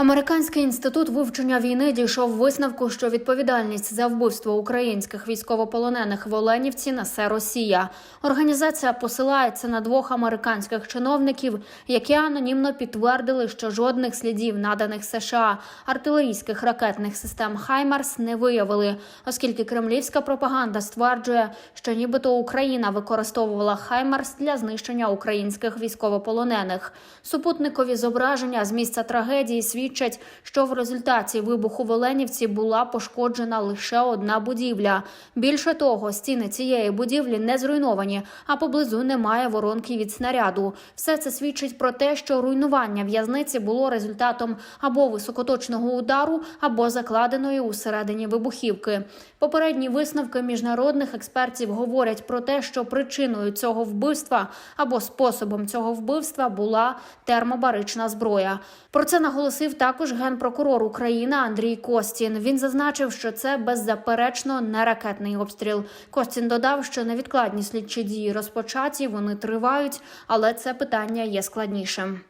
Американський інститут вивчення війни дійшов висновку, що відповідальність за вбивство українських військовополонених в Оленівці несе Росія. Організація посилається на двох американських чиновників, які анонімно підтвердили, що жодних слідів наданих США артилерійських ракетних систем Хаймарс не виявили, оскільки кремлівська пропаганда стверджує, що нібито Україна використовувала Хаймарс для знищення українських військовополонених. Супутникові зображення з місця трагедії свідчать, що в результаті вибуху в Оленівці була пошкоджена лише одна будівля. Більше того, стіни цієї будівлі не зруйновані, а поблизу немає воронки від снаряду. Все це свідчить про те, що руйнування в'язниці було результатом або високоточного удару, або закладеної усередині вибухівки. Попередні висновки міжнародних експертів говорять про те, що причиною цього вбивства або способом цього вбивства була термобарична зброя. Про це наголосив також генпрокурор України Андрій Костін. Він зазначив, що це беззаперечно не ракетний обстріл. Костін додав, що невідкладні слідчі дії розпочаті, вони тривають, але це питання є складнішим.